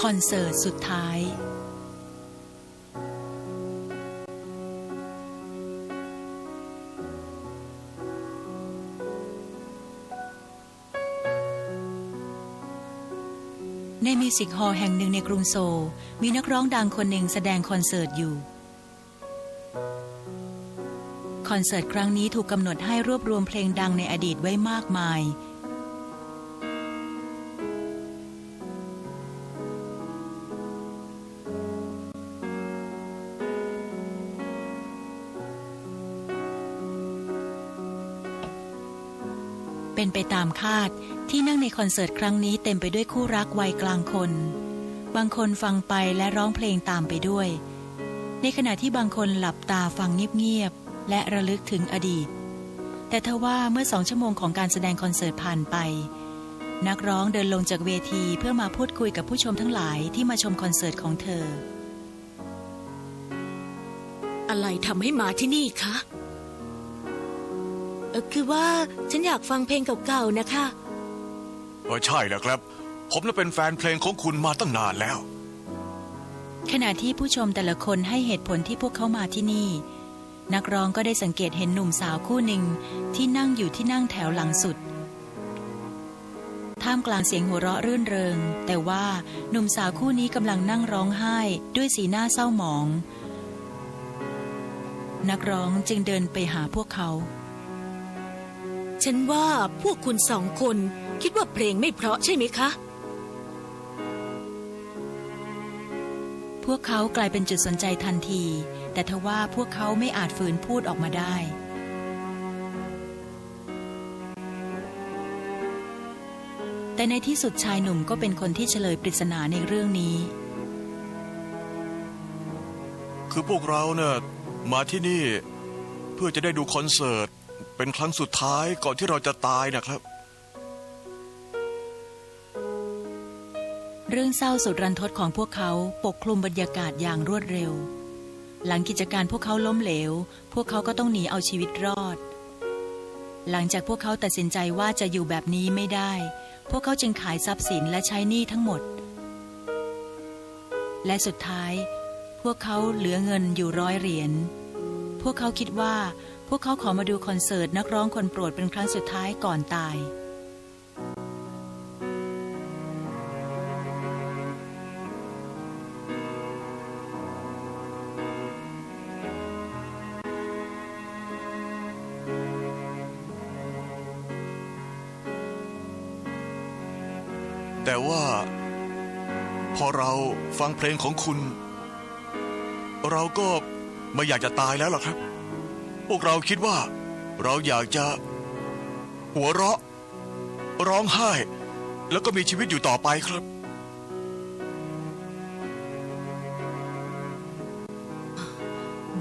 คอนเสิร์ตสุดท้ายในมิวสิกฮอลล์แห่งหนึ่งในกรุงโซลมีนักร้องดังคนหนึ่งแสดงคอนเสิร์ตอยู่ คอนเสิร์ตครั้งนี้ถูกกำหนดให้รวบรวมเพลงดังในอดีตไว้มากมาย เป็นไปตามคาดที่นั่งในคอนเสิร์ตครั้งนี้เต็มไปด้วยคู่รักวัยกลางคน บางคนฟังไปและร้องเพลงตามไปด้วย ในขณะที่บางคนหลับตาฟังเงียบๆและระลึกถึงอดีต แต่ทว่าเมื่อสองชั่วโมงของการแสดงคอนเสิร์ตผ่านไป นักร้องเดินลงจากเวทีเพื่อมาพูดคุยกับผู้ชมทั้งหลายที่มาชมคอนเสิร์ตของเธอ อะไรทำให้มาที่นี่คะ เออคือว่าฉันอยากฟังเพลงเก่าๆนะคะ เออใช่แล้วครับ ผมน่ะเป็นแฟนเพลงของคุณมาตั้งนานแล้ว ขณะที่ผู้ชมแต่ละคนให้เหตุผลที่พวกเขามาที่นี่ นักร้องก็ได้สังเกตเห็นหนุ่มสาวคู่หนึ่งที่นั่งอยู่ที่นั่งแถวหลังสุด ท่ามกลางเสียงหัวเราะรื่นเริง แต่ว่าหนุ่มสาวคู่นี้กำลังนั่งร้องไห้ด้วยสีหน้าเศร้าหมอง นักร้องจึงเดินไปหาพวกเขา ฉันว่าพวกคุณสองคนคิดว่าเพลงไม่เพราะใช่ไหมคะ พวกเขากลายเป็นจุดสนใจทันที แต่ทว่าพวกเขาไม่อาจฝืนพูดออกมาได้ แต่ในที่สุดชายหนุ่มก็เป็นคนที่เฉลยปริศนาในเรื่องนี้ คือพวกเราเนี่ยมาที่นี่เพื่อจะได้ดูคอนเสิร์ต เป็นครั้งสุดท้ายก่อนที่เราจะตายนะครับ เรื่องเศร้าสุดรันทดของพวกเขาปกคลุมบรรยากาศอย่างรวดเร็ว หลังกิจการพวกเขาล้มเหลว พวกเขาก็ต้องหนีเอาชีวิตรอด หลังจากพวกเขาตัดสินใจว่าจะอยู่แบบนี้ไม่ได้ พวกเขาจึงขายทรัพย์สินและใช้หนี้ทั้งหมด และสุดท้าย พวกเขาเหลือเงินอยู่ร้อยเหรียญพวกเขาคิดว่า วกเขาขอมาดูคอนเสิร์ตนักร้องคนโปรดเป็นครั้งสุดท้ายก่อนตาย แต่ว่า พอเราฟังเพลงของคุณ เราก็ไม่อยากจะตายแล้วหรอกครับ พวกเราคิดว่า เราอยากจะ หัวเราะ ร้องไห้ แล้วก็มีชีวิตอยู่ต่อไปครับ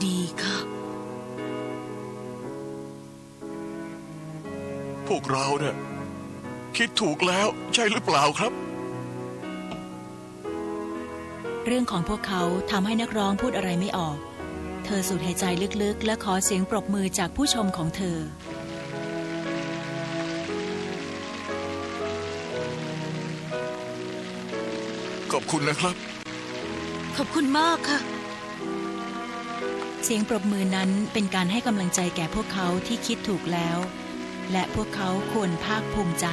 ดีค่ะ พวกเราเนี่ยคิดถูกแล้วใช่หรือเปล่าครับ เรื่องของพวกเขาทำให้นักร้องพูดอะไรไม่ออก เธอสูดหายใจลึกๆ และขอเสียงปรบมือจากผู้ชมของเธอ ขอบคุณนะครับ ขอบคุณมากค่ะ เสียงปรบมือนั้นเป็นการให้กำลังใจแก่พวกเขาที่คิดถูกแล้ว และพวกเขาควรภาคภูมิใจ